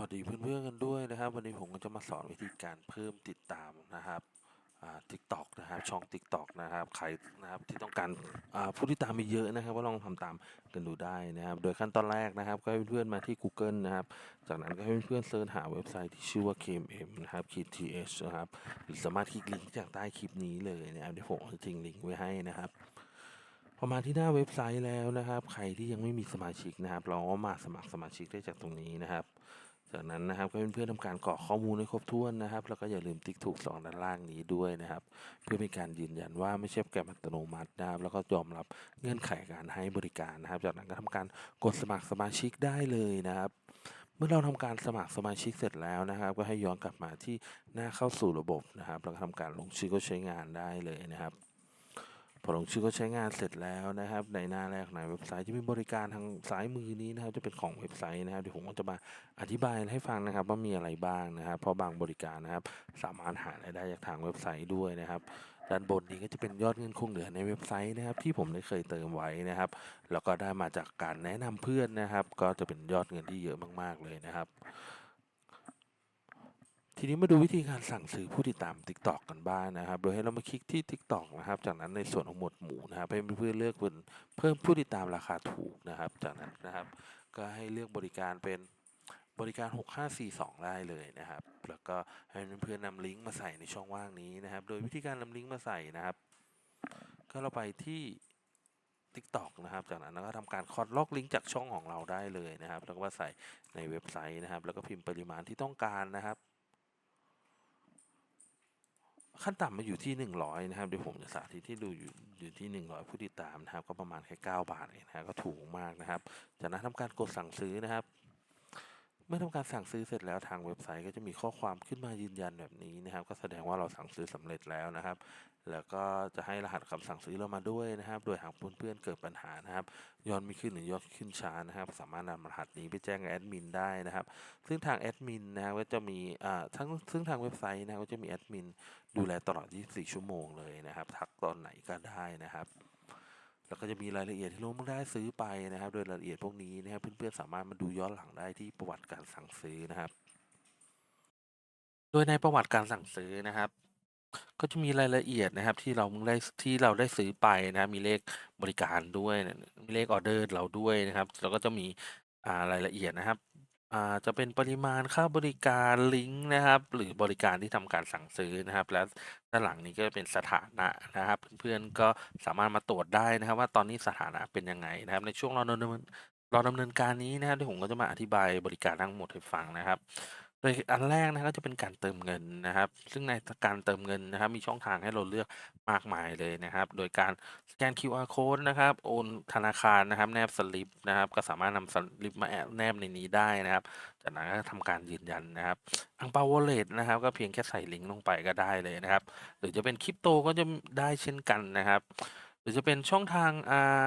วัสดีเพื่อนๆกันด้วยนะครับ วันนี้ผมก็จะมาสอนวิธีการเพิ่มติดตามนะครับอ่า TikTok นะครับช่อง TikTok นะครับใครนะครับที่ต้องการผู้ที่ตามมีเยอะนะครับก็ลองทำตามกันดูได้นะครับ โดยขั้นตอนแรกนะครับ ก็ให้เพื่อนมาที่ Google นะครับ จากนั้นก็ให้เพื่อนเสิร์ชหาเว็บไซต์ที่ชื่อว่า KMM นะครับ KTH นะครับหรือสามารถคลิกลิงก์จากใต้คลิปนี้เลยนะครับเดี๋ยวผมจะทิ้งลิงก์ไว้ให้นะครับพอมาที่หน้าเว็บไซต์แล้วนะครับ ใครที่ยังไม่มีสมาชิกนะครับ เราก็มาสมัครสมาชิกได้จากตรงนี้นะครับ จากนั้นนะครับก็เพื่อนๆทำการกรอกข้อมูลให้ครบถ้วนนะครับ แล้วก็อย่าลืมติ๊กถูกสองด้านล่างนี้ด้วยนะครับ เพื่อเป็นการยืนยันว่าไม่ใช่โปรแกรมอัตโนมัตินะครับ แล้วก็ยอมรับเงื่อนไขการให้บริการนะครับ จากนั้นก็ทำการกดสมัครสมาชิกได้เลยนะครับ เมื่อเราทำการสมัครสมาชิกเสร็จแล้วนะครับ ก็ให้ย้อนกลับมาที่หน้าเข้าสู่ระบบนะครับ แล้วก็ทำการลงชื่อก็ใช้งานได้เลยนะครับ พอลงชื่อก็ใช้งานเสร็จแล้วนะครับ ในหน้าแรกในเว็บไซต์จะมีบริการทางซ้ายมือนี้นะครับ จะเป็นของเว็บไซต์นะครับเดี๋ยวผมก็จะมาอธิบายให้ฟังนะครับ ว่ามีอะไรบ้างนะครับเพราะบางบริการนะครับ สามารถหารายได้จากทางเว็บไซต์ด้วยนะครับด้านบนนี้ก็จะเป็นยอดเงินคงเหลือในเว็บไซต์นะครับ ที่ผมได้เคยเติมไว้นะครับ แล้วก็ได้มาจากการแนะนำเพื่อนนะครับ ก็จะเป็นยอดเงินที่เยอะมาก ๆเลยนะครับ ทีนี้มาดูวิธีการสั่งซื้อผู้ติดตาม TikTok กันบ้างนะครับ โดยให้เรามาคลิกที่ TikTok นะครับ จากนั้นในส่วนของหมวดหมู่นะครับให้เพื่อนๆเลือกเป็นเพิ่มผู้ติดตามราคาถูกนะครับ จากนั้นนะครับ ก็ให้เลือกบริการเป็นบริการ 6542 ได้เลยนะครับ แล้วก็ให้เพื่อนๆนำลิงก์มาใส่ในช่องว่างนี้นะครับ โดยวิธีการนำลิงก์มาใส่นะครับ ก็เราไปที่ TikTok นะครับ จากนั้นเราก็ทำการคอดล็อกลิงก์จากช่องของเราได้เลยนะครับ แล้วก็มาใส่ในเว็บไซต์นะครับ แล้วก็พิมพ์ปริมาณที่ต้องการนะครับ ขั้นต่ำมาอยู่ที่ 100 นะครับเดี๋ยวผมจะสาธิตที่ดูอยู่อยู่ที่ 100 ผู้ติดตามนะครับ ก็ประมาณแค่ 9 บาทเองนะครับก็ถูกมากนะครับ จากนั้นทำการกดสั่งซื้อนะครับ เมื่อทำการสั่งซื้อเสร็จแล้วทางเว็บไซต์ก็จะมีข้อความขึ้นมายืนยันแบบนี้นะครับ ก็แสดงว่าเราสั่งซื้อสำเร็จแล้วนะครับ แล้วก็จะให้รหัสคำสั่งซื้อเรามาด้วยนะครับ โดยหากเพื่อนๆเกิดปัญหานะครับย้อดไม่ขึ้นหรือย้อดขึ้นช้านะครับ สามารถนำรหัสนี้ไปแจ้งแอดมินได้นะครับ ซึ่งทางแอดมินนะครับก็จะมีอ่าทั้งซึ่งทางเว็บไซต์นะก็จะมีแอดมินดูแลตลอด 24 ชั่วโมงเลยนะครับ ทักตอนไหนก็ได้นะครับ แล้วก็จะมีรายละเอียดที่ลงได้ซื้อไปนะครับ โดยรายละเอียดพวกนี้นะครับ เพื่อนๆสามารถมาดูย้อนหลังได้ที่ประวัติการสั่งซื้อนะครับ โดยในประวัติการสั่งซื้อนะครับ ก็จะมีรายละเอียดนะครับ ที่เราได้ที่เราได้ซื้อไปนะครับมีเลขบริการด้วย มีเลขออเดอร์เราด้วยนะครับ แล้วก็จะมีรายละเอียดนะครับ อ่าจะเป็นปริมาณค่าบริการลิงก์นะครับ หรือบริการที่ทำการสั่งซื้อนะครับ และด้านหลังนี้ก็เป็นสถานะนะครับ เพื่อนๆก็สามารถมาตรวจได้นะครับ ว่าตอนนี้สถานะเป็นยังไงนะครับ ในช่วงรอดำเนินรอดำเนินการนี้นะครับที่ผมก็จะมาอธิบายบริการทั้งหมดให้ฟังนะครับ ยอันแรกนะครับก็จะเป็นการเติมเงินนะครับ ซึ่งในการเติมเงินนะครับ มีช่องทางให้เราเลือกมากมายเลยนะครับ โดยการสแกน QR code นะครับ โอนธนาคารนะครับ แนบสลิปนะครับ ก็สามารถนำสลิปมาแอบแนบในนี้ได้นะครับ จากนั้นก็ทำการยืนยันนะครับอังเปาวอลเล็ตนะครับ ก็เพียงแค่ใส่ลิงก์ลงไปก็ได้เลยนะครับ หรือจะเป็นคริปโตก็จะได้เช่นกันนะครับ หรือจะเป็นช่องทางอ่า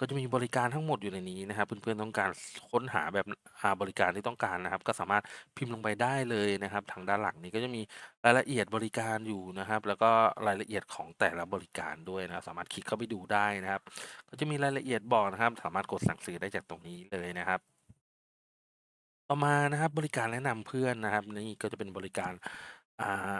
ก็จะมีบริการทั้งหมดอยู่ในนี้นะครับ เพื่อน ๆ ต้องการค้นหาแบบหาบริการที่ต้องการนะครับ ก็สามารถพิมพ์ลงไปได้เลยนะครับ ทางด้านหลังนี้ก็จะมีรายละเอียดบริการอยู่นะครับ แล้วก็รายละเอียดของแต่ละบริการด้วยนะครับ สามารถคลิกเข้าไปดูได้นะครับ ก็จะมีรายละเอียดบอกนะครับ สามารถกดสั่งซื้อได้จากตรงนี้เลยนะครับต่อมานะครับบริการแนะนำเพื่อนนะครับนี่ก็จะเป็นบริการอ่า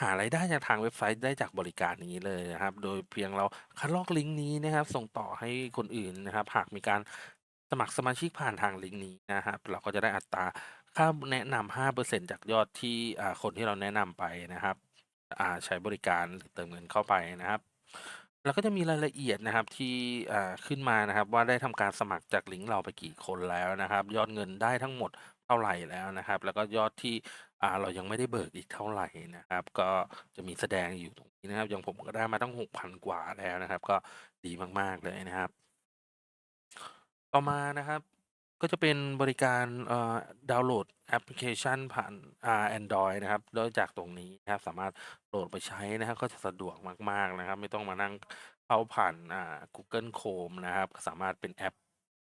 หารายได้จากทางเว็บไซต์ได้จากบริการนี้เลยนะครับ โดยเพียงเราคัดลอกลิงก์นี้นะครับ ส่งต่อให้คนอื่นนะครับ หากมีการสมัครสมาชิกผ่านทางลิงก์นี้นะครับ เราก็จะได้อัตราค่าแนะนำ5%จากยอดที่คนที่เราแนะนำไปนะครับใช้บริการหรือเติมเงินเข้าไปนะครับ แล้วก็จะมีรายละเอียดนะครับที่ขึ้นมานะครับ ว่าได้ทำการสมัครจากลิงก์เราไปกี่คนแล้วนะครับ ยอดเงินได้ทั้งหมด เท่าไหร่แล้วนะครับ แล้วก็ยอดที่อ่าเรายังไม่ได้เบิกอีกเท่าไหร่นะครับ ก็จะมีแสดงอยู่ตรงนี้นะครับ อย่างผมก็ได้มาตั้ง6,000กว่าแล้วนะครับ ก็ดีมาก ๆ เลยนะครับ ต่อมานะครับ ก็จะเป็นบริการเอ่อดาวน์โหลดแอปพลิเคชันผ่านอ่าแอนดรอยนะครับโดยจากตรงนี้นะครับ สามารถโหลดไปใช้นะครับ ก็จะสะดวกมาก ๆนะครับ ไม่ต้องมานั่งเข้าผ่านอ่า Google Chrome นะครับ สามารถเป็นแอป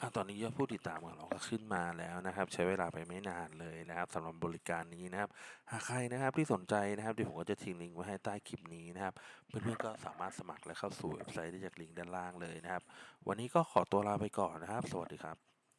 อะตอนนี้ยอดผู้ติดตามของเราก็ขึ้นมาแล้วนะครับ ใช้เวลาไปไม่นานเลยนะครับสำหรับบริการนี้นะครับ หากใครนะครับที่สนใจนะครับเดี๋ยวผมก็จะทิ้งลิงก์ไว้ให้ใต้คลิปนี้นะครับ เพื่อนๆก็สามารถสมัครและเข้าสู่เว็บไซต์ได้จากลิงก์ด้านล่างเลยนะครับ วันนี้ก็ขอตัวลาไปก่อนนะครับ สวัสดีครับ